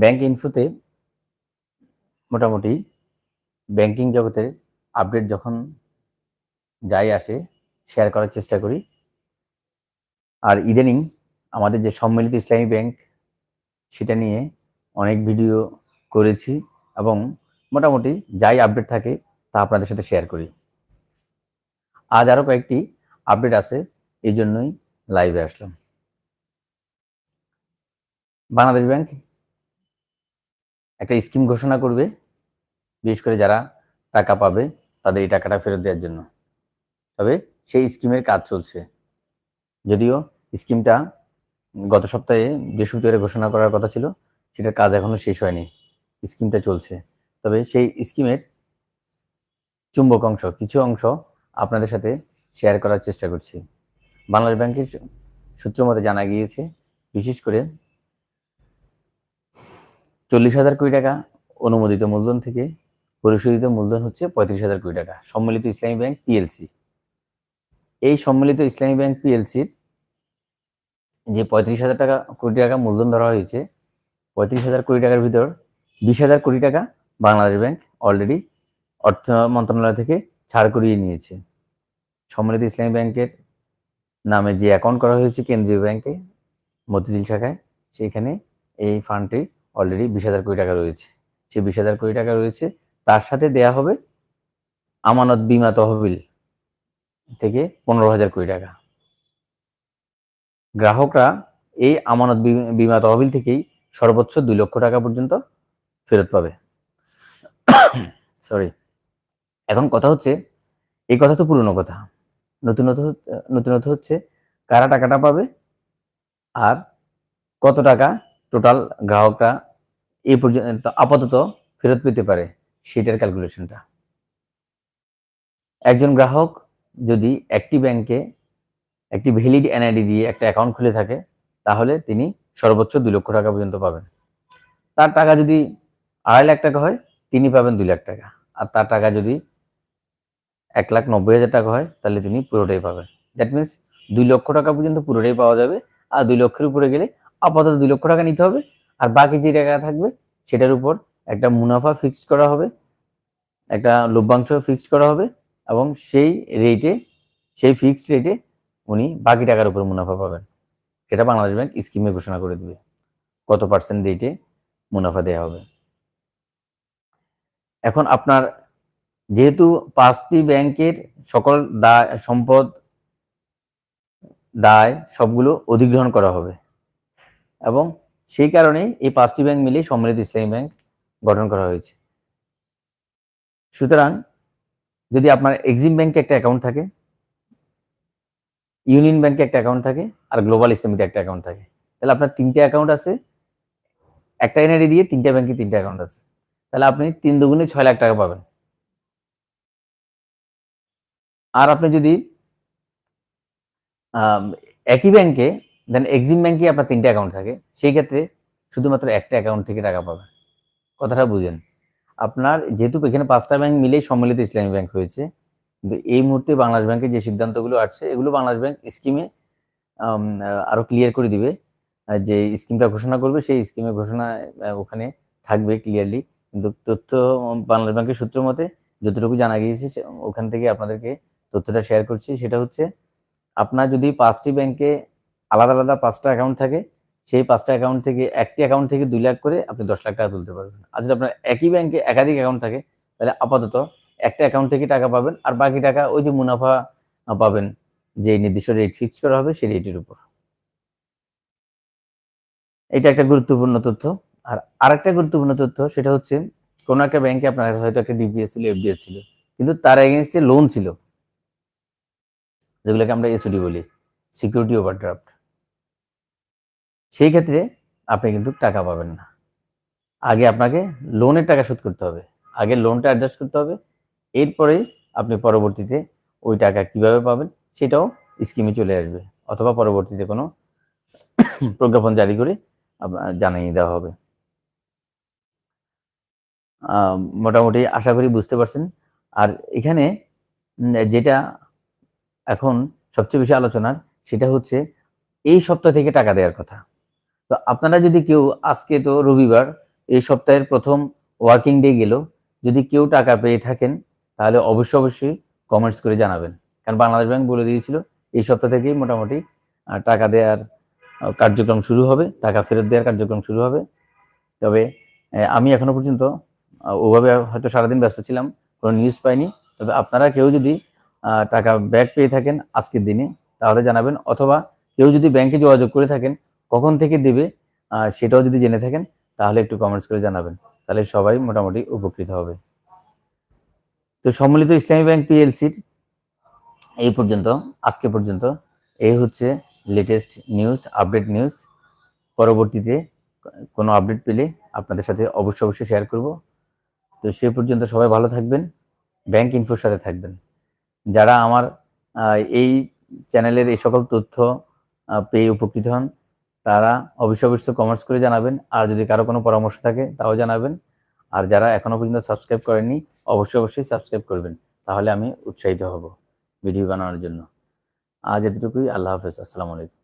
Bank ইনফোতে মোটামুটি banking জগতের update যখন যাই আসে শেয়ার করার চেষ্টা করি। আর ইদানিং আমাদের যে সম্মিলিত ইসলামী ব্যাংক, সেটা নিয়ে অনেক ভিডিও করেছি এবং মোটামুটি যাই আপডেট থাকে, তা আপনাদের সাথে শেয়ার করি। আজ আরও কয়েকটি আপডেট আছে, এই জন্যই লাইভে আসলাম। বাংলাদেশ ব্যাংক একটা স্কিম ঘোষণা করবে, বিশেষ করে যারা টাকা পাবে তাদের এই টাকাটা ফেরত দেওয়ার জন্য। তবে সেই স্কিমের কাজ চলছে। যদিও স্কিমটা গত সপ্তাহে বৃহস্পতিবারে ঘোষণা করার কথা ছিল, সেটার কাজ এখনও শেষ হয়নি। স্কিমটা চলছে। তবে সেই স্কিমের চুম্বক অংশ, কিছু অংশ আপনাদের সাথে শেয়ার করার চেষ্টা করছি। বাংলাদেশ ব্যাংকের সূত্র মতে জানা গিয়েছে, বিশেষ করে চল্লিশ হাজার কোটি টাকা অনুমোদিত মূলধন থেকে পরিশোধিত মূলধন হচ্ছে পঁয়ত্রিশ হাজার কোটি টাকা, সম্মিলিত ইসলামী ব্যাংক পিএলসি এই সম্মিলিত ইসলামী ব্যাংক পিএলসির যে পঁয়ত্রিশ হাজার টাকা, কোটি টাকা মূলধন ধরা হয়েছে, পঁয়ত্রিশ হাজার কোটি টাকার ভিতর বিশ হাজার কোটি টাকা বাংলাদেশ ব্যাংক অলরেডি অর্থ মন্ত্রণালয় থেকে ছাড় করিয়ে নিয়েছে। সম্মিলিত ইসলামী ব্যাংকের নামে যে অ্যাকাউন্ট করা হয়েছে কেন্দ্রীয় ব্যাংকে মতিঝিল শাখায়, সেইখানে এই ফান্ডটি অলরেডি বিশ হাজার কোটি টাকা রয়েছে। সেই বিশ হাজার কোটি টাকা রয়েছে, তার সাথে দেয়া হবে আমানত বিমা তহবিল থেকে পনেরো হাজার কোটি টাকা। গ্রাহকরা এই আমানত বিমা তহবিল থেকেই সর্বোচ্চ দুই লক্ষ টাকা পর্যন্ত ফেরত পাবে। সরি এখন কথা হচ্ছে, এই কথা তো পুরনো কথা। নতুনত নতুনত হচ্ছে, কারা টাকাটা পাবে আর কত টাকা টোটাল গ্রাহকরা এই পর্যন্ত আপাতত ফেরত পেতে পারে সেটার ক্যালকুলেশনটা একজন গ্রাহক যদি একটি ব্যাংকে একটি ভ্যালিড এনআইডি দিয়ে একটা অ্যাকাউন্ট খুলে থাকে, তাহলে তিনি সর্বোচ্চ দুই লক্ষ টাকা পর্যন্ত পাবেন। তার টাকা যদি আড়াই লাখ টাকা হয়, তিনি পাবেন দুই লাখ টাকা। আর তার টাকা যদি এক লাখ নব্বই হাজার টাকা হয়, তাহলে তিনি পুরোটাই পাবেন। দ্যাট মিনস দুই লক্ষ টাকা পর্যন্ত পুরোটাই পাওয়া যাবে। আর দুই লক্ষের উপরে গেলে আপাতত দুই লক্ষ টাকা নিতে হবে। আর বাকি যে টাকা থাকবে, সেটার উপর একটা মুনাফা ফিক্সড করা হবে, একটা লভ্যাংশ ফিক্সড করা হবে এবং সেই রেটে সেই ফিক্সড রেটে উনি বাকি টাকার উপর মুনাফা পাবেন। সেটা বাংলাদেশ ব্যাংক স্কিমে ঘোষণা করে দিবে, কত পার্সেন্ট রেটে মুনাফা দেওয়া হবে। এখন আপনার যেহেতু পাঁচটি ব্যাংকের সকল দায়, সম্পদ, দায় সবগুলো অধিগ্রহণ করা হবে এবং সেই কারণে এই পাঁচটি ব্যাংক মিলে সম্মিলিত ইসলামী ব্যাংক গঠন করা হয়েছে। সুতরাং যদি আপনার এক্সিম ব্যাংকে একটা অ্যাকাউন্ট থাকে ইউনিয়ন ব্যাংকে একটা অ্যাকাউন্ট থাকে, আর গ্লোবাল ইসলামিতে একটা অ্যাকাউন্ট থাকে, তাহলে আপনার তিনটে অ্যাকাউন্ট আছে, একটা এনআইডি দিয়ে তিনটা ব্যাংকে তিনটা অ্যাকাউন্ট আছে। তাহলে আপনি তিন দুগুণে ছয় লাখ টাকা পাবেন। আর আপনি যদি একই ব্যাংকে দেন এক্সিম ব্যাংকে আপনার তিনটে অ্যাকাউন্ট থাকে। সেই ক্ষেত্রে শুধুমাত্র একটা অ্যাকাউন্ট থেকে টাকা পাবেন। কথাটা বুঝেন। আপনার যেহেতু এখানে পাঁচটা ব্যাংক মিলেই সম্মিলিত ইসলামী ব্যাংক হয়েছে, কিন্তু এই মুহূর্তে বাংলাদেশ ব্যাংকের যে সিদ্ধান্তগুলো আসছে এগুলো বাংলাদেশ ব্যাংক স্কিমে আরও ক্লিয়ার করে দিবে। যে স্কিমটা ঘোষণা করবে, সেই স্কিমে ঘোষণা ওখানে থাকবে ক্লিয়ারলি কিন্তু তথ্য বাংলাদেশ ব্যাংকের সূত্র মতে, যতটুকু জানা গিয়েছে ওখান থেকে আপনাদেরকে তথ্যটা শেয়ার করছি। সেটা হচ্ছে, আপনার যদি পাঁচটি ব্যাংকে আলাদা আলাদা পাঁচটা অ্যাকাউন্ট থাকে, সেই পাঁচটা অ্যাকাউন্ট থেকে একটি অ্যাকাউন্ট থেকে দুই লাখ করে আপনি দশ লাখ টাকা তুলতে পারবেন। আর যদি আপনার একই ব্যাংকে একাধিক অ্যাকাউন্ট থাকে, তাহলে আপাতত একটা অ্যাকাউন্ট থেকে টাকা পাবেন, আর বাকি টাকা ওই যে মুনাফা পাবেন, যে নির্দিষ্ট রেট ফিক্স করা হবে সেই রেটের উপর। এটা একটা গুরুত্বপূর্ণ তথ্য। আর আরেকটা গুরুত্বপূর্ণ তথ্য, সেটা হচ্ছে কোনো একটা ব্যাংকে আপনার হয়তো একটা ডিপিএস ছিল এফডিএস ছিল, কিন্তু তার এগেনস্টে লোন ছিল, যেগুলোকে আমরা এসওডি বলি সিকিউরিটি ওভারড্রাফট সেই ক্ষেত্রে আপনি কিন্তু টাকা পাবেন না। আগে আপনাকে লোনের টাকা শোধ করতে হবে। আগে লোনটা অ্যাডজাস্ট করতে হবে। এরপরে আপনি পরবর্তীতে ওই টাকা কীভাবে পাবেন সেটাও স্কিমে চলে আসবে। অথবা পরবর্তীতে কোনো প্রজ্ঞাপন জারি করে জানিয়ে দেওয়া হবে। মোটামুটি আশা করি বুঝতে পারছেন। আর এখানে যেটা এখন সবচেয়ে বেশি আলোচনার, সেটা হচ্ছে এই সপ্তাহ থেকে টাকা দেওয়ার কথা। তো আপনারা যদি কেউ আজকে তো রবিবার, এই সপ্তাহের প্রথম ওয়ার্কিং ডে গেল, যদি কেউ টাকা পেয়ে থাকেন, তাহলে অবশ্যই অবশ্যই কমেন্টস করে জানাবেন। কারণ বাংলাদেশ ব্যাংক বলে দিয়েছিল, এই সপ্তাহ থেকেই মোটামুটি টাকা দেওয়ার কার্যক্রম শুরু হবে, টাকা ফেরত দেওয়ার কার্যক্রম শুরু হবে। তবে আমি এখনও পর্যন্ত ওভাবে হয়তো সারাদিন ব্যস্ত ছিলাম, কোনো নিউজ পাইনি। তবে আপনারা কেউ যদি টাকা ব্যাক পেয়ে থাকেন আজকের দিনে, তাহলে জানাবেন। অথবা কেউ যদি ব্যাংকে যোগাযোগ করে থাকেন কখন থেকে দেবে সেটাও যদি জেনে থাকেন, তাহলে একটু কমেন্টস করে জানাবেন। তাহলে সবাই মোটামুটি উপকৃত হবে। তো সম্মিলিত ইসলামী ব্যাংক পিএলসির এই পর্যন্ত, আজকে পর্যন্ত এই হচ্ছে লেটেস্ট নিউজ আপডেট নিউজ পরবর্তীতে কোনো আপডেট পেলে আপনাদের সাথে অবশ্যই অবশ্যই শেয়ার করব। তো সে পর্যন্ত সবাই ভালো থাকবেন, ব্যাংক ইনফোর সাথে থাকবেন। যারা আমার এই চ্যানেলের এই সকল তথ্য পেয়ে উপকৃত হন তারা অবশ্যই অবশ্যই কমেন্টস করে জানাবেন। আর যদি কারও কোনো পরামর্শ থাকে, তাও জানাবেন। আর যারা এখনও পর্যন্ত সাবস্ক্রাইব করেননি, অবশ্যই অবশ্যই সাবস্ক্রাইব করবেন। তাহলে আমি উৎসাহিত হব ভিডিও বানানোর জন্য। আজ এতটুকুই। আল্লাহ হাফেজ। আসসালামু আলাইকুম।